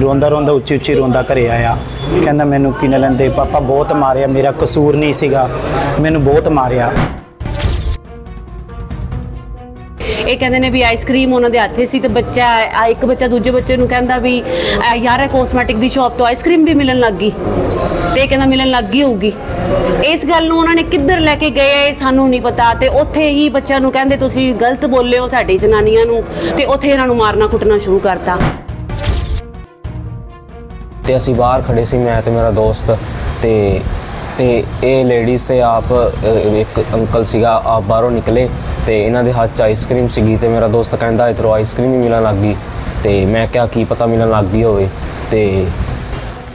ਰੋਂਦਾ ਰੋਂਦਾ ਉੱਚੀ ਉੱਚੀ ਰੋਂਦਾ ਘਰੇ ਆਇਆ। ਕਹਿੰਦਾ ਮੈਨੂੰ ਕਿਨ ਲੈਂਦੇ? ਪਾਪਾ ਬਹੁਤ ਮਾਰਿਆ। ਮੇਰਾ ਕਸੂਰ ਨਹੀਂ ਸੀਗਾ। ਮੈਨੂੰ ਬਹੁਤ ਮਾਰਿਆ। ਇਹ ਕਹਿੰਦੇ ਨੇ ਵੀ ਆਈਸਕ੍ਰੀਮ ਉਹਨਾਂ ਦੇ ਹੱਥੇ ਸੀ ਤੇ ਬੱਚਾ ਆ ਇੱਕ ਬੱਚਾ ਦੂਜੇ ਬੱਚੇ ਨੂੰ ਕਹਿੰਦਾ ਵੀ ਅ, ਯਾਰ ਇਹ ਕੋਸਮੈਟਿਕ ਦੀ ਸ਼ਾਪ ਤੋਂ ਆਈਸਕ੍ਰੀਮ ਵੀ ਮਿਲਣ ਲੱਗ ਗਈ। ਤੇ ਇਹ ਕਹਿੰਦਾ ਮਿਲਣ ਲੱਗ ਗਈ ਹੋਊਗੀ। ਇਸ ਗੱਲ ਨੂੰ ਉਹਨਾਂ ਨੇ ਕਿੱਧਰ ਲੈ ਕੇ ਗਏ ਇਹ ਸਾਨੂੰ ਨਹੀਂ ਪਤਾ। ਤੇ ਉੱਥੇ ਹੀ ਬੱਚਿਆਂ ਨੂੰ ਕਹਿੰਦੇ ਤੁਸੀਂ ਗਲਤ ਬੋਲੇ ਹੋ ਸਾਡੀ ਜਨਾਨੀਆਂ ਨੂੰ। ਤੇ ਉੱਥੇ ਇਹਨਾਂ ਨੂੰ ਮਾਰਨਾ ਕੁੱਟਣਾ ਸ਼ੁਰੂ ਕਰਤਾ। ਤੇ ਅਸੀਂ ਬਾਹਰ ਖੜੇ ਸੀ, ਮੈਂ ਤੇ ਮੇਰਾ ਦੋਸਤ ਤੇ ਤੇ ਇਹ ਲੇਡੀਜ਼ ਤੇ ਆਪ ਇੱਕ ਅੰਕਲ ਸੀਗਾ, ਆਪ ਬਾਹਰੋਂ ਨਿਕਲੇ ਤੇ ਇਹਨਾਂ ਦੇ ਹੱਥ 'ਚ ਆਈਸਕ੍ਰੀਮ ਸੀਗੀ ਤੇ ਮੇਰਾ ਦੋਸਤ ਕਹਿੰਦਾ ਇਧਰੋਂ ਆਈਸਕ੍ਰੀਮ ਹੀ ਮਿਲਣ ਲੱਗ ਗਈ ਤੇ ਮੈਂ ਕਿਹਾ ਕੀ ਪਤਾ ਮਿਲਣ ਲੱਗ ਗਈ ਹੋਵੇ ਤੇ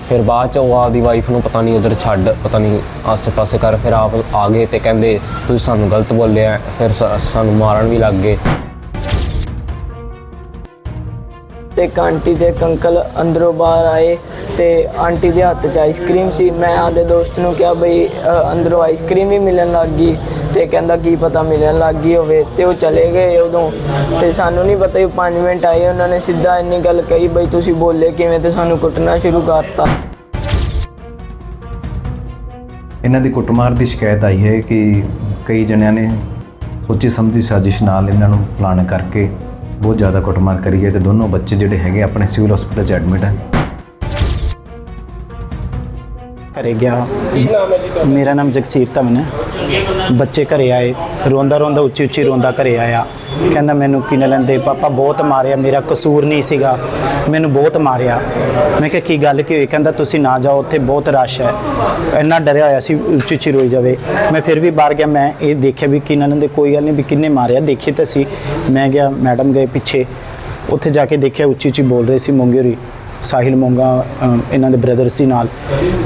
ਫਿਰ ਬਾਅਦ ਚ ਉਹ ਆਪਦੀ ਵਾਈਫ ਨੂੰ ਪਤਾ ਨਹੀਂ ਉਧਰ ਛੱਡ, ਪਤਾ ਨਹੀਂ ਆਸੇ-ਪਾਸੇ ਕਰ, ਫਿਰ ਆਪ ਆ ਗਏ ਤੇ ਕਹਿੰਦੇ, ਤੁਸੀਂ ਸਾਨੂੰ ਗਲਤ ਬੋਲਿਆ, ਫਿਰ ਸ- ਸਾਨੂੰ ਮਾਰਨ ਵੀ ਲੱਗ ਗਏ। ਤੇ ਇੱਕ ਆਂਟੀ ਤੇ ਇੱਕ ਅੰਕਲ ਅੰਦਰੋਂ ਬਾਹਰ ਆਏ ਤੇ ਆਂਟੀ ਦੇ ਹੱਥ 'ਚ ਆਈਸਕ੍ਰੀਮ ਸੀ। ਮੈਂ ਆਦੇ ਦੋਸਤ ਨੂੰ ਕਿਹਾ ਬਈ ਅ, ਅੰਦਰੋਂ ਆਈਸਕ੍ਰੀਮ ਵੀ ਮਿਲਣ ਲੱਗ ਗਈ ਤੇ ਕਹਿੰਦਾ ਕੀ ਪਤਾ ਮਿਲਣ ਲੱਗ ਗਈ ਹੋਵੇ ਤੇ ਉਹ ਚਲੇ ਗਏ ਉਦੋਂ। ਤੇ ਸਾਨੂੰ ਨਹੀਂ ਪਤਾ 5 ਮਿੰਟ ਆਏ ਉਹਨਾਂ ਨੇ ਸਿੱਧਾ ਇੰਨੀ ਗੱਲ ਕਹੀ ਬਈ ਤੁਸੀਂ ਬੋਲੇ ਕਿਵੇਂ ਤੇ ਸਾਨੂੰ ਕੁੱਟਣਾ ਸ਼ੁਰੂ ਕਰਤਾ। ਇਹਨਾਂ ਦੀ ਕੁੱਟਮਾਰ ਦੀ ਸ਼ਿਕਾਇਤ ਆਈ ਹੈ ਕਿ ਕਈ ਜਣਿਆਂ ਨੇ ਸੋਚੀ ਸਮਝੀ ਸਾਜ਼ਿਸ਼ ਨਾਲ ਇਹਨਾਂ ਨੂੰ ਪਲਾਨ ਕਰਕੇ ਬਹੁਤ ਜ਼ਿਆਦਾ ਕੁੱਟਮਾਰ ਕਰੀ ਹੈ ਤੇ ਦੋਨੋਂ ਬੱਚੇ ਜਿਹੜੇ ਹੈਗੇ ਆਪਣੇ ਸਿਵਲ ਹਸਪੀਟਲ 'ਚ ਐਡਮਿਟ ਹੈ। ਘਰੇ ਗਿਆ। ਮੇਰਾ ਨਾਮ ਜਗਸੀਰ ਧਵਨ ਹੈ। ਬੱਚੇ ਘਰੇ ਆਏ। ਰੋਂਦਾ ਰੋਂਦਾ ਉੱਚੀ ਉੱਚੀ ਰੋਂਦਾ ਘਰੇ ਆਇਆ। ਕਹਿੰਦਾ ਮੈਨੂੰ ਕਿਨ ਲੈਂਦੇ, ਪਾਪਾ ਬਹੁਤ ਮਾਰਿਆ, ਮੇਰਾ ਕਸੂਰ ਨਹੀਂ ਸੀਗਾ। ਮੈਨੂੰ ਬਹੁਤ ਮਾਰਿਆ। ਮੈਂ ਕਿਹਾ, ਕੀ ਗੱਲ ਕੀ ਹੋਈ? ਕਹਿੰਦਾ, ਤੁਸੀਂ ਨਾ ਜਾਓ, ਉੱਥੇ ਬਹੁਤ ਰਸ਼ ਹੈ। ਇੰਨਾ ਡਰਿਆ ਹੋਇਆ ਸੀ ਉੱਚੀ ਉੱਚੀ ਰੋਈ ਜਾਵੇ। ਮੈਂ ਫਿਰ ਵੀ ਬਾਹਰ ਗਿਆ, ਮੈਂ ਇਹ ਦੇਖਿਆ ਵੀ ਕਿਨ ਲੈਂਦੇ, ਕੋਈ ਗੱਲ ਨਹੀਂ ਵੀ ਕਿੰਨੇ ਮਾਰਿਆ। ਦੇਖੀ ਤਾਂ ਸੀ। ਮੈਂ ਗਿਆ, ਮੈਡਮ ਗਏ ਪਿੱਛੇ। ਉੱਥੇ ਜਾ ਕੇ ਦੇਖਿਆ ਉੱਚੀ ਉੱਚੀ ਬੋਲ ਰਹੇ ਸੀ ਮੋਂਗੇਰੀ ਸਾਹਿਲ ਮੋਂਗਾ ਇਹਨਾਂ ਦੇ ਬ੍ਰਦਰ ਸੀ ਨਾਲ।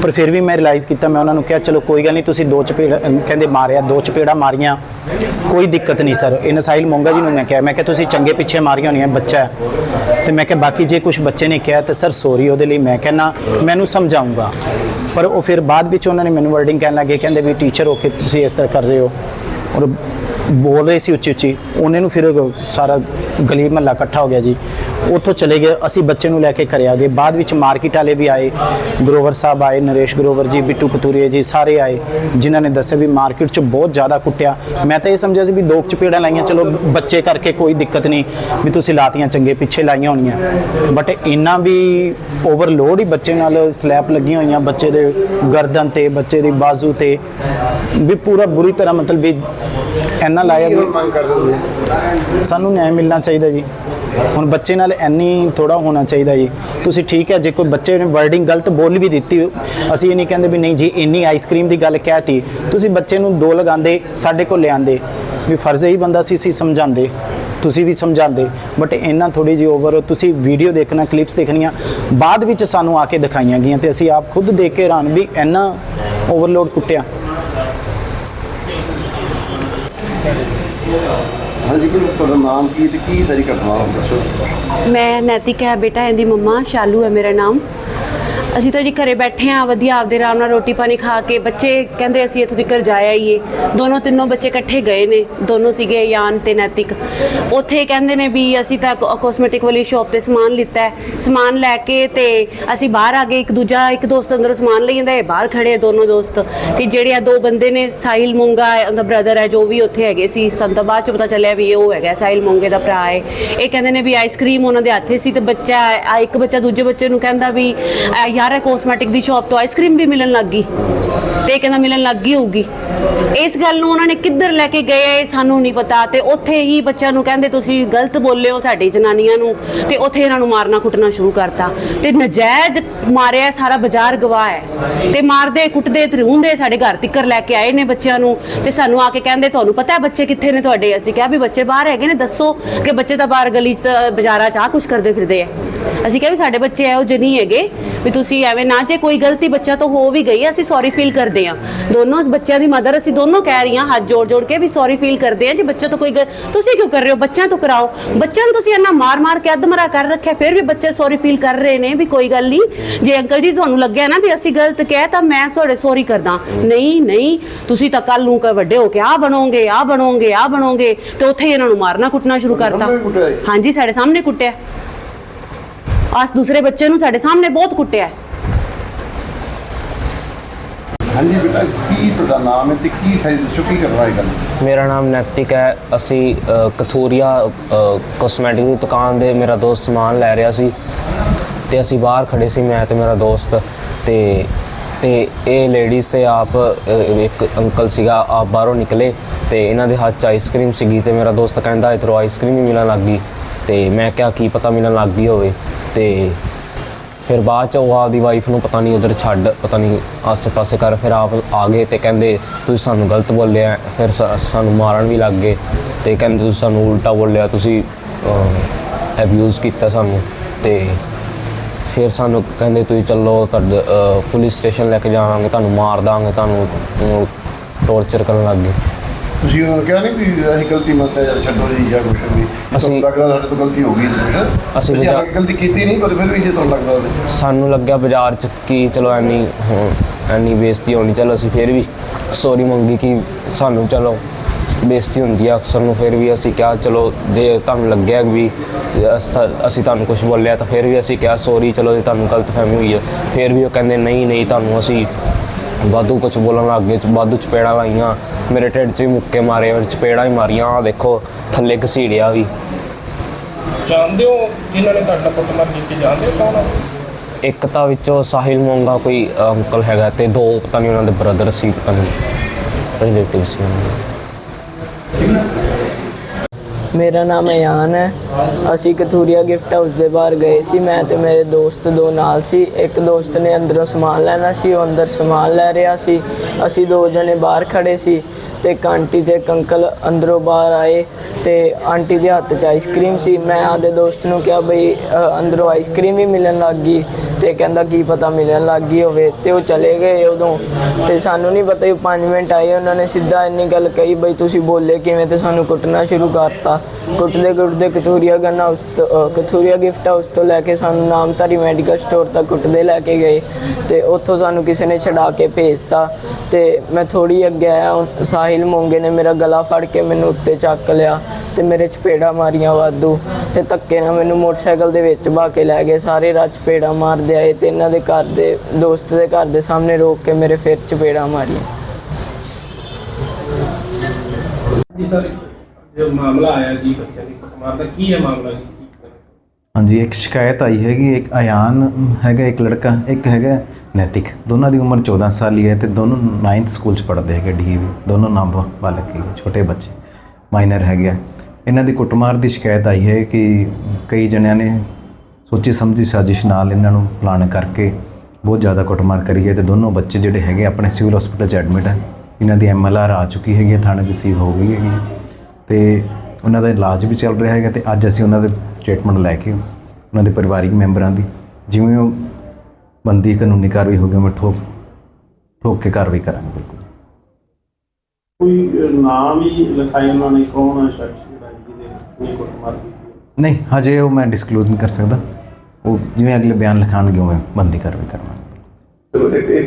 ਪਰ ਫਿਰ ਵੀ ਮੈਂ ਰਿਅਲਾਈਜ਼ ਕੀਤਾ, ਮੈਂ ਉਹਨਾਂ ਨੂੰ ਕਿਹਾ, ਚਲੋ ਕੋਈ ਗੱਲ ਨਹੀਂ, ਤੁਸੀਂ ਦੋ ਚਪੇੜ ਕਹਿੰਦੇ ਮਾਰਿਆ, ਦੋ ਚਪੇੜਾ ਮਾਰੀਆਂ। ਕੋਈ ਦਿੱਕਤ ਨਹੀਂ ਸਰ ਇਹਨਾਂ ਸਾਹਿਲ ਮੋਂਗਾ ਜੀ ਨੂੰ ਮੈਂ ਕਿਹਾ ਮੈਂ ਕਿਹਾ, ਤੁਸੀਂ ਚੰਗੇ ਪਿੱਛੇ ਮਾਰੀਆਂ ਹੋਣੀਆਂ, ਬੱਚਾ ਹੈ। ਤੇ ਮੈਂ ਕਿਹਾ, ਬਾਕੀ ਜੇ ਕੁਝ ਬੱਚੇ ਨੇ ਕਿਹਾ, ਤਾਂ ਸਰ ਸੋਰੀ ਉਹਦੇ ਲਈ ਮੈਂ ਕਹਿੰਨਾ ਮੈਨੂੰ ਸਮਝਾਉਂਗਾ ਪਰ ਉਹ ਫਿਰ ਬਾਅਦ ਵਿੱਚ ਉਹਨਾਂ ਨੇ ਮੈਨੂੰ ਵਰਡਿੰਗ ਕਹਿਣ ਲੱਗੇ, ਕਹਿੰਦੇ ਵੀ ਟੀਚਰ ਹੋ ਕੇ ਤੁਸੀਂ ਇਸ ਤਰ੍ਹਾਂ ਕਰ ਰਹੇ ਹੋ। ਔਰ ਬੋਲ ਰਹੇ ਸੀ ਉੱਚੀ ਉੱਚੀ ਉਹਨੇ ਨੂੰ ਫਿਰ ਸਾਰਾ ਗਲੀ ਮਹੱਲਾ ਇਕੱਠਾ ਹੋ ਗਿਆ ਜੀ। ਉੱਥੋਂ ਚਲੇ ਗਏ ਅਸੀਂ ਬੱਚੇ ਨੂੰ ਲੈ ਕੇ ਘਰੇ ਆ ਗਏ। ਬਾਅਦ ਵਿੱਚ ਮਾਰਕੀਟ ਵਾਲੇ ਵੀ ਆਏ। ਗਰੋਵਰ ਸਾਹਿਬ ਆਏ ਨਰੇਸ਼ ਗਰੋਵਰ ਜੀ ਬਿੱਟੂ ਕਤੂਰੀਆ ਜੀ ਸਾਰੇ ਆਏ ਜਿਨ੍ਹਾਂ ਨੇ ਦੱਸਿਆ ਵੀ ਮਾਰਕੀਟ 'ਚ ਬਹੁਤ ਜ਼ਿਆਦਾ ਕੁੱਟਿਆ। ਮੈਂ ਤਾਂ ਇਹ ਸਮਝਿਆ ਸੀ ਵੀ ਦੋ ਚਪੇੜਾਂ ਲਾਈਆਂ ਚਲੋ ਬੱਚੇ ਕਰਕੇ ਕੋਈ ਦਿੱਕਤ ਨਹੀਂ ਵੀ ਤੁਸੀਂ ਲਾਤੀਆਂ ਚੰਗੇ ਪਿੱਛੇ ਲਾਈਆਂ ਹੋਣੀਆਂ। ਬਟ ਇੰਨਾ ਵੀ ਓਵਰਲੋਡ ਹੀ ਬੱਚੇ ਨਾਲ ਸਲੈਪ ਲੱਗੀਆਂ ਹੋਈਆਂ ਬੱਚੇ ਦੇ ਗਰਦਨ ਤੇ ਬੱਚੇ ਦੀ ਬਾਜ਼ੂ ਤੇ ਵੀ ਪੂਰਾ ਬੁਰੀ ਤਰ੍ਹਾਂ ਮਤਲਬ ਵੀ ਇੰਨਾ ਲਾਇਆ ਵੀ ਸਾਨੂੰ ਨਿਆਂ ਮਿਲਣਾ ਚਾਹੀਦਾ ਜੀ। ਹੁਣ ਬੱਚੇ ਨਾਲ ਇੰਨੀ ਥੋੜਾ ਹੋਣਾ ਚਾਹੀਦਾ ਜੀ। ਤੁਸੀਂ ਠੀਕ ਹੈ, ਜੇ ਕੋਈ ਬੱਚੇ ਨੇ ਵਰਡਿੰਗ ਗਲਤ ਬੋਲ ਵੀ ਦਿੱਤੀ, ਅਸੀਂ ਇਹ ਨਹੀਂ ਕਹਿੰਦੇ ਵੀ ਨਹੀਂ ਜੀ, ਇੰਨੀ ਆਈਸਕ੍ਰੀਮ ਦੀ ਗੱਲ ਕਹਿਤੀ ਤੁਸੀਂ ਬੱਚੇ ਨੂੰ ਦੋ ਲਗਾਉਂਦੇ, ਸਾਡੇ ਕੋਲ ਲਿਆਂਦੇ ਵੀ ਫਰਜ਼ ਹੀ ਬੰਦਾ ਸੀ ਸੀ ਸਮਝਾਉਂਦੇ। ਤੁਸੀਂ ਵੀ ਸਮਝਾਉਂਦੇ। ਬਟ ਇੰਨਾ ਥੋੜੀ ਜਿਹੀ ਓਵਰ ਤੁਸੀਂ ਵੀਡੀਓ ਦੇਖਣਾ ਕਲਿੱਪਸ ਦੇਖਣੀਆਂ, ਬਾਅਦ ਵਿੱਚ ਸਾਨੂੰ ਆ ਕੇ ਦਿਖਾਈਆਂ ਗਈਆਂ ਤੇ ਅਸੀਂ ਆਪ ਖੁਦ ਦੇਖ ਕੇ ਹੈਰਾਨ ਵੀ ਇੰਨਾ ਓਵਰਲੋਡ ਕੁੱਟਿਆ। ਹਾਂਜੀ, ਕੋਈ ਤੁਹਾਡਾ ਨਾਮ ਕੀ ਤੇ ਕੀ ਸਾਰੀ ਘਟਨਾ ਦੱਸੋ ਮੈਂ ਨੈਤਿਕ ਹੈ ਬੇਟਾ, ਇਹਦੀ ਮੰਮਾ, ਸ਼ਾਲੂ ਹੈ ਮੇਰਾ ਨਾਮ। ਅਸੀਂ ਤਾਂ ਜੀ ਘਰੇ ਬੈਠੇ ਆ ਵਧੀਆ ਆਪਦੇ ਆਰਾਮ ਨਾਲ ਰੋਟੀ ਪਾਣੀ ਖਾ ਕੇ ਬੱਚੇ ਕਹਿੰਦੇ ਅਸੀਂ ਇੱਥੋਂ ਤੱਕ ਜਾਇਆ ਹੀ ਏ ਦੋਨੋਂ ਤਿੰਨੋਂ ਬੱਚੇ ਇਕੱਠੇ ਗਏ ਨੇ ਦੋਨੋਂ ਸੀਗੇ ਯਾਨ ਤੇ ਨੈਤਿਕ। ਉੱਥੇ ਕਹਿੰਦੇ ਨੇ ਵੀ ਅਸੀਂ ਤਾਂ ਕਾਸਮੈਟਿਕ ਵਾਲੀ ਸ਼ਾਪ ਤੇ ਸਮਾਨ ਲਿੱਤਾ ਹੈ। ਸਮਾਨ ਲੈ ਕੇ ਤੇ ਅਸੀਂ ਬਾਹਰ ਆ ਗਏ ਇੱਕ ਦੂਜਾ ਇੱਕ ਦੋਸਤ ਅੰਦਰੋਂ ਸਮਾਨ ਲਈ ਜਾਂਦਾ ਹੈ ਬਾਹਰ ਖੜੇ ਆ ਦੋਨੋਂ ਦੋਸਤ। ਤੇ ਜਿਹੜੇ ਆ ਦੋ ਬੰਦੇ ਨੇ ਸਾਹਿਲ ਮੁੰਗਾ ਹੈ, ਉਹਦਾ ਬ੍ਰਦਰ ਹੈ ਜੋ ਵੀ ਉੱਥੇ ਹੈਗੇ ਸੀ। ਸਾਨੂੰ ਤਾਂ ਬਾਅਦ ਚ ਪਤਾ ਚੱਲਿਆ ਵੀ ਇਹ ਉਹ ਹੈਗਾ ਸਾਹਿਲ ਮੁੰਗੇ ਦਾ ਭਰਾ ਹੈ। ਇਹ ਕਹਿੰਦੇ ਨੇ ਵੀ ਆਈਸਕ੍ਰੀਮ ਉਹਨਾਂ ਦੇ ਹੱਥੇ ਸੀ ਤੇ ਬੱਚਾ ਇੱਕ ਬੱਚਾ ਦੂਜੇ ਬੱਚੇ ਨੂੰ ਕਹਿੰਦਾ ਵੀ ਯਾਰ, ਇਹ ਕੋਸਮੈਟਿਕ ਦੀ ਸ਼ਾਪ ਤੋਂ ਆਈਸਕ੍ਰੀਮ ਵੀ ਮਿਲਣ ਲੱਗ ਗਈ। ਤੇ ਕਹਿੰਦਾ ਮਿਲਣ ਲੱਗ ਗਈ ਹੋਊਗੀ। ਇਸ ਗੱਲ ਨੂੰ ਉਹਨਾਂ ਨੇ ਕਿੱਧਰ ਲੈ ਕੇ ਗਏ ਇਹ ਸਾਨੂੰ ਨਹੀਂ ਪਤਾ। ਤੇ ਉੱਥੇ ਹੀ ਬੱਚਿਆਂ ਨੂੰ ਕਹਿੰਦੇ, ਤੁਸੀਂ ਗਲਤ ਬੋਲੇ ਹੋ ਸਾਡੀ ਜਨਾਨੀਆਂ ਨੂੰ ਤੇ ਉੱਥੇ ਇਹਨਾਂ ਨੂੰ ਮਾਰਨਾ ਕੁੱਟਣਾ ਸ਼ੁਰੂ ਕਰਤਾ। ਤੇ ਨਜਾਇਜ਼ ਮਾਰਿਆ ਸਾਰਾ ਬਾਜ਼ਾਰ ਗਵਾਹ ਹੈ। ਤੇ ਮਾਰਦੇ, ਕੁੱਟਦੇ ਤਰੂੰਦੇ ਸਾਡੇ ਘਰ ਤਿੱਕਰ ਲੈ ਕੇ ਆਏ ਨੇ ਬੱਚਿਆਂ ਨੂੰ। ਤੇ ਸਾਨੂੰ ਆ ਕੇ ਕਹਿੰਦੇ, ਤੁਹਾਨੂੰ ਪਤਾ ਹੈ ਬੱਚੇ ਕਿੱਥੇ ਨੇ ਤੁਹਾਡੇ? ਅਸੀਂ ਕਿਹਾ ਵੀ ਬੱਚੇ ਬਾਹਰ ਹੈਗੇ ਨੇ, ਦੱਸੋ ਕਿ ਬੱਚੇ ਤਾਂ ਬਾਹਰ ਗਲੀ 'ਚ ਬਾਜ਼ਾਰਾਂ 'ਚ ਆ ਕੁਝ ਕਰਦੇ ਫਿਰਦੇ ਆ। ਅਸੀਂ ਕਿਹਾ ਵੀ ਸਾਡੇ ਬੱਚੇ ਇਹੋ ਜਿਹੇ ਨਹੀਂ ਹੈਗੇ ਵੀ ਤੁਸੀਂ ਐਵੇਂ ਨਾ, ਜੇ ਕੋਈ ਗਲਤੀ ਬੱਚਾ ਤੋਂ ਹੋ ਵੀ ਗਈ ਅਸੀਂ ਸੌਰੀ ਫੀਲ ਕਰਦੇ ਹਾਂ ਦੋਨੋਂ ਬੱਚਿਆਂ ਦੀ ਮਦਰ, ਅਸੀਂ ਦੋਨੋਂ ਕਹਿ ਰਹੀਆਂ, ਹੱਥ ਜੋੜ ਜੋੜ ਕੇ ਵੀ ਸੌਰੀ ਫੀਲ ਕਰਦੇ ਆ, ਜੇ ਬੱਚੇ ਤੋਂ ਕੋਈ ਗਲ- ਤੁਸੀਂ ਕਿਉਂ ਕਰ ਰਹੇ ਹੋ? ਬੱਚਿਆਂ ਤੋਂ ਕਰਾਓ। ਬੱਚਿਆਂ ਨੂੰ ਤੁਸੀਂ ਇੰਨਾ ਮਾਰ ਮਾਰ ਕੇ ਅਧਮਰਾ ਕਰ ਰੱਖਿਆ, ਫਿਰ ਵੀ ਬੱਚੇ ਸੌਰੀ ਫੀਲ ਕਰ ਰਹੇ ਨੇ ਵੀ ਕੋਈ ਗੱਲ ਨਹੀਂ। ਜੇ ਅੰਕਲ ਜੀ ਤੁਹਾਨੂੰ ਲੱਗਿਆ ਨਾ ਵੀ ਅਸੀਂ ਗਲਤ ਕਹਿ ਤਾਂ ਮੈਂ ਤੁਹਾਡੇ ਸੌਰੀ ਕਰਦਾ। ਨਹੀਂ ਨਹੀਂ ਤੁਸੀਂ ਤਾਂ ਕੱਲ ਨੂੰ ਕ ਵੱਡੇ ਹੋ ਕੇ ਆ ਬਣੋਗੇ ਆ ਬਣੋਗੇ ਆ ਬਣੋਗੇ ਤੇ ਉੱਥੇ ਹੀ ਇਹਨਾਂ ਨੂੰ ਮਾਰਨਾ ਕੁੱਟਣਾ ਸ਼ੁਰੂ ਕਰਤਾ? ਹਾਂਜੀ ਸਾਡੇ ਸਾਹਮਣੇ ਕੁੱਟਿਆ। ਆਸ ਦੂਸਰੇ ਬੱਚੇ ਨੂੰ ਸਾਡੇ ਸਾਹਮਣੇ ਬਹੁਤ ਕੁੱਟਿਆ। ਹੈ। ਹਾਂਜੀ ਬੇਟਾ ਕੀ ਤੁਹਾਡਾ ਨਾਮ ਹੈ ਤੇ ਕੀ ਸਾਰੀ ਦੱਸੋ ਕੀ ਕਰਨਾ ਹੈ? ਗੱਲ ਮੇਰਾ ਨਾਮ ਨੈਤਿਕ ਹੈ। ਅਸੀਂ ਕਥੂਰੀਆ ਕੋਸਮੈਟਿਕ ਦੀ ਦੁਕਾਨ ਦੇ ਮੇਰਾ ਦੋਸਤ ਸਮਾਨ ਲੈ ਰਿਹਾ ਸੀ। ਤੇ ਅਸੀਂ ਬਾਹਰ ਖੜੇ ਸੀ, ਮੈਂ ਤੇ ਮੇਰਾ ਦੋਸਤ ਤੇ ਤੇ ਇਹ ਲੇਡੀਜ਼ ਤੇ ਆਪ ਇੱਕ ਅੰਕਲ ਸੀਗਾ, ਆਪ ਬਾਹਰੋਂ ਨਿਕਲੇ ਤੇ ਇਹਨਾਂ ਦੇ ਹੱਥ 'ਚ ਆਈਸਕ੍ਰੀਮ ਸੀਗੀ ਤੇ ਮੇਰਾ ਦੋਸਤ ਕਹਿੰਦਾ ਇਧਰੋਂ ਆਈਸਕ੍ਰੀਮ ਹੀ ਮਿਲਣ ਲੱਗ ਗਈ ਤੇ ਮੈਂ ਕਿਹਾ ਕੀ ਪਤਾ ਮਿਲਣ ਲੱਗ ਗਈ ਹੋਵੇ ਤੇ ਫਿਰ ਬਾਅਦ ਚ ਉਹ ਆਪਦੀ ਵਾਈਫ ਨੂੰ ਪਤਾ ਨਹੀਂ ਉਧਰ ਛੱਡ, ਪਤਾ ਨਹੀਂ ਆਸੇ-ਪਾਸੇ ਕਰ, ਫਿਰ ਆਪ ਆ ਗਏ ਤੇ ਕਹਿੰਦੇ ਤੁਸੀਂ ਸਾਨੂੰ ਗਲਤ ਬੋਲਿਆ, ਫਿਰ ਸਾ- ਸਾਨੂੰ ਮਾਰਨ ਵੀ ਲੱਗ ਗਏ ਤੇ ਕਹਿੰਦੇ ਤੁਸੀਂ ਸਾਨੂੰ ਉਲਟਾ ਬੋਲਿਆ, ਤੁਸੀਂ ਅਬਿਊਜ਼ ਕੀਤਾ ਸਾਨੂੰ ਤੇ ਫਿਰ ਸਾਨੂੰ ਕਹਿੰਦੇ ਤੁਸੀਂ ਚੱਲੋ ਤੁਹਾਡੇ ਪੁਲਿਸ ਸਟੇਸ਼ਨ ਲੈ ਕੇ ਜਾਵਾਂਗੇ ਤੁਹਾਨੂੰ ਮਾਰ ਦਾਂਗੇ ਤੁਹਾਨੂੰ ਟੌਰਚਰ ਕਰਨ ਲੱਗ ਗਏ। ਤੁਸੀਂ ਉਹਨਾਂ ਕਿਹਾ ਨਹੀਂ ਵੀ ਅਸੀਂ ਗਲਤੀ ਮੰਨਦੇ ਜਾਂ ਛੱਡੋ ਜੀ ਜਾਂ ਕੁਛ ਵੀ? ਅਸੀਂ- ਲੱਗਦਾ ਸਾਡੇ ਤੋਂ ਗਲਤੀ ਹੋ ਗਈ ਤੇ ਅਸੀਂ ਬਾਜ਼ਾਰ- ਗਲਤੀ ਕੀਤੀ ਨਹੀਂ ਪਰ ਫਿਰ ਵੀ ਜੇ ਤੁਹਾਨੂੰ ਲੱਗਦਾ ਸਾਨੂੰ ਲੱਗਿਆ ਬਾਜ਼ਾਰ ਚ ਕਿ ਚਲੋ ਐਨੀ ਐਨੀ ਬੇਇੱਜ਼ਤੀ ਹੋਣੀ ਚਲੋ ਅਸੀਂ ਫਿਰ ਵੀ ਸੌਰੀ ਮੰਗੀ ਕਿ ਸਾਨੂੰ ਚਲੋ ਬੇਇੱਜ਼ਤੀ ਹੁੰਦੀ ਆ ਅਕਸਰ ਨੂੰ ਫਿਰ ਵੀ ਅਸੀਂ ਕਿਹਾ ਚਲੋ ਜੇ ਤੁਹਾਨੂੰ ਲੱਗਿਆ ਵੀ ਅਸ- ਅਸੀਂ ਤੁਹਾਨੂੰ ਕੁਝ ਬੋਲਿਆ ਤਾਂ ਫਿਰ ਵੀ ਅਸੀਂ ਕਿਹਾ ਸੌਰੀ ਚਲੋ ਜੇ ਤੁਹਾਨੂੰ ਗਲਤ ਫਹਿਮੀ ਹੋਈ ਹੈ ਫਿਰ ਵੀ ਉਹ ਕਹਿੰਦੇ ਨਹੀਂ ਨਹੀਂ ਤੁਹਾਨੂੰ ਅਸੀਂ ਵਾਧੂ ਕੁਝ ਬੋਲਣ ਲੱਗ ਗਏ ਵਾਧੂ ਚਪੇੜਾਂ ਲਾਈਆਂ ਮੇਰੇ ਢਿੱਡ 'ਚ ਵੀ ਮੁੱਕੇ ਮਾਰੇ ਮੇਰੇ ਚਪੇੜਾਂ ਹੀ ਮਾਰੀਆਂ ਆ ਦੇਖੋ ਥੱਲੇ ਘਸੀੜਿਆ ਵੀ। ਜਾਣਦੇ ਹੋ ਜਿਨ੍ਹਾਂ ਨੇ ਤੁਹਾਡਾ ਕੁੱਟਮਾਰ ਕੀਤੀ ਜਾਣਦੇ ਹੋ ਕੌਣ ਆ? ਇੱਕ ਤਾਂ ਵਿੱਚੋਂ ਸਾਹਿਲ ਮੋਂਗਾ ਕੋਈ ਅੰਕਲ ਹੈਗਾ ਤੇ ਦੋ ਪਤਾ ਨਹੀਂ ਉਹਨਾਂ ਦੇ ਬ੍ਰਦਰ ਸੀ ਪਤਾ ਨਹੀਂ ਰਿਲੇਟਿਵ ਸੀ ਉਹਨਾਂ ਦੇ। ਮੇਰਾ ਨਾਮ ਅਯਾਨ ਹੈ। ਅਸੀਂ ਕਥੂਰੀਆ ਗਿਫਟ ਹਾਊਸ ਦੇ ਬਾਹਰ ਗਏ ਸੀ। ਮੈਂ ਤੇ ਮੇਰੇ ਦੋਸਤ ਦੋ ਨਾਲ ਸੀ। ਇੱਕ ਦੋਸਤ ਨੇ ਅੰਦਰੋਂ ਸਮਾਨ ਲੈਣਾ ਸੀ, ਉਹ ਅੰਦਰ ਸਮਾਨ ਲੈ ਰਿਹਾ ਸੀ। ਅਸੀਂ ਦੋ ਜਣੇ ਬਾਹਰ ਖੜੇ ਸੀ ਤੇ ਇੱਕ ਆਂਟੀ ਤੇ ਇੱਕ ਅੰਕਲ ਅੰਦਰੋਂ ਬਾਹਰ ਆਏ ਤੇ ਆਂਟੀ ਦੇ ਹੱਥ 'ਚ ਆਈਸਕ੍ਰੀਮ ਸੀ। ਮੈਂ ਆਦੇ ਦੋਸਤ ਨੂੰ ਕਿਹਾ ਬਈ ਅੰਦਰੋਂ ਆਈਸਕ੍ਰੀਮ ਹੀ ਮਿਲਣ ਲੱਗ ਗਈ ਤੇ ਕਹਿੰਦਾ ਕੀ ਪਤਾ ਮਿਲਣ ਲੱਗ ਗਈ ਹੋਵੇ ਤੇ ਉਹ ਚਲੇ ਗਏ ਉਦੋਂ। ਤੇ ਸਾਨੂੰ ਨਹੀਂ ਪਤਾ 5 ਮਿੰਟ ਆਏ, ਉਹਨਾਂ ਨੇ ਸਿੱਧਾ ਇੰਨੀ ਗੱਲ ਕਹੀ ਬਈ ਤੁਸੀਂ ਬੋਲੇ ਕਿਵੇਂ ਤੇ ਸਾਨੂੰ ਕੁੱਟਣਾ ਸ਼ੁਰੂ ਕਰਤਾ। ਕੁੱਟਦੇ ਕੁੱਟਦੇ ਕਥੂਰੀਆ ਗੰਨਾ ਹਾਊਸ ਤੋਂ ਅ, ਕਥੂਰੀਆ ਗਿਫਟ ਹਾਊਸ ਤੋਂ ਲੈ ਕੇ ਸਾਨੂੰ ਨਾਮਧਾਰੀ ਮੈਡੀਕਲ ਸਟੋਰ ਤੱਕ ਕੁੱਟਦੇ ਲੈ ਕੇ ਗਏ ਤੇ ਉੱਥੋਂ ਸਾਨੂੰ ਕਿਸੇ ਨੇ ਛਡਾ ਕੇ ਭੇਜਤਾ ਤੇ ਮੈਂ ਥੋੜੀ ਅੱਗੇ ਆਇਆ ਉਹ ਸਾਹਿਲ ਮੋਂਗੇ ਨੇ ਮੇਰਾ ਗਲਾ ਫੜ ਕੇ ਮੈਨੂੰ ਉੱਤੇ ਚੱਕ ਲਿਆ ਤੇ ਮੇਰੇ ਚਪੇੜਾ ਮਾਰੀਆਂ ਵਾਧੂ ਤੇ ਧੱਕੇ ਨਾਲ ਮੈਨੂੰ ਮੋਟਰਸਾਈਕਲ ਦੇ ਵਿੱਚ ਬਾ ਕੇ ਲੈ ਗਏ ਸਾਰੇ ਰਾਤ ਚਪੇੜਾ ਮਾਰਦੇ ਆਏ ਤੇ ਇਹਨਾਂ ਦੇ ਘਰ ਦੇ ਦੋਸਤ ਦੇ ਘਰ ਦੇ ਸਾਹਮਣੇ ਰੋਕ ਕੇ ਮੇਰੇ ਫਿਰ ਚਪੇੜਾ ਮਾਰੀਆਂ। ਜੀ ਸਰ ਜੋ ਮਾਮਲਾ ਆਇਆ ਜੀ ਬੱਚਿਆਂ ਦੀ ਕੁੱਟਮਾਰ ਦਾ। ਕੀ ਹੈ ਮਾਮਲਾ ਜੀ? ਹਾਂਜੀ, ਇੱਕ ਸ਼ਿਕਾਇਤ ਆਈ ਹੈਗੀ, ਇੱਕ ਅਯਾਨ ਹੈਗਾ, ਇੱਕ ਲੜਕਾ, ਇੱਕ ਹੈਗਾ ਨੈਤਿਕ। ਦੋਨਾਂ ਦੀ ਉਮਰ 14 ਸਾਲ ਹੀ ਹੈ ਤੇ ਦੋਨੋਂ 9th ਸਕੂਲ ਚ ਪੜ੍ਹਦੇ ਹੈਗੇ ਡੀਏਵੀ ਦੋਨੋਂ ਨਾਮ ਬਾਲਕ ਹੈਗੇ, ਛੋਟੇ ਬੱਚੇ ਮਾਈਨਰ ਹੈਗੇ ਆ। ਇਹਨਾਂ ਦੀ ਕੁੱਟਮਾਰ ਦੀ ਸ਼ਿਕਾਇਤ ਆਈ ਹੈ ਕਿ ਕਈ ਜਣਿਆਂ ਨੇ ਸੋਚੀ ਸਮਝੀ ਸਾਜ਼ਿਸ਼ ਨਾਲ ਇਹਨਾਂ ਨੂੰ ਪਲਾਨ ਕਰਕੇ ਬਹੁਤ ਜ਼ਿਆਦਾ ਕੁੱਟਮਾਰ ਕਰੀ ਹੈ ਤੇ ਦੋਨੋਂ ਬੱਚੇ ਜਿਹੜੇ ਹੈਗੇ, ਆਪਣੇ ਸਿਵਲ ਹਸਪੀਟਲ 'ਚ ਐਡਮਿਟ ਹੈ ਇਹਨਾਂ ਦੀ ਐਮਐਲਆਰ ਆ ਚੁੱਕੀ ਹੈਗੀ ਹੈ, ਥਾਣੇ ਰਿਸੀਵ ਹੋ ਗਈ ਹੈਗੀ ਤੇ ਉਹਨਾਂ ਦਾ ਇਲਾਜ ਵੀ ਚੱਲ ਰਿਹਾ ਹੈਗਾ ਤੇ ਅੱਜ ਅਸੀਂ ਉਹਨਾਂ ਦੇ ਸਟੇਟਮੈਂਟ ਲੈ ਕੇ ਉਹਨਾਂ ਦੇ ਪਰਿਵਾਰਿਕ ਮੈਂਬਰਾਂ ਦੀ ਜਿਵੇਂ ਉਹ ਬੰਦੀ ਕਾਨੂੰਨੀ ਕਾਰਵਾਈ ਹੋ ਗਈ ਮੈਂ ਠੋਕ ਠੋਕ ਕੇ ਕਾਰਵਾਈ ਕਰਾਂਗੇ ਬਿਲਕੁਲ। ਕੋਈ ਨਾਮ ਹੀ ਲਿਖਾਇਆ ਉਹਨਾਂ ਨੇ ਕੌਣ ਹੈ ਸ਼ਖਸ ਜਿਹੜਾ ਜਿਹਦੇ ਨੇ ਕੁੱਟਮਾਰ ਕੀਤੀ? ਨਹੀਂ ਹਜੇ ਉਹ ਮੈਂ ਡਿਸਕਲੋਜ਼ ਨਹੀਂ ਕਰ ਸਕਦਾ। ਉਹ ਜਿਵੇਂ ਅਗਲੇ ਬਿਆਨ ਲਿਖਾਣਗੇ ਉਵੇਂ ਬੰਦੀ ਕਾਰਵਾਈ ਕਰਾਂਗੇ ਚਲੋ ਇੱਕ ਇੱਕ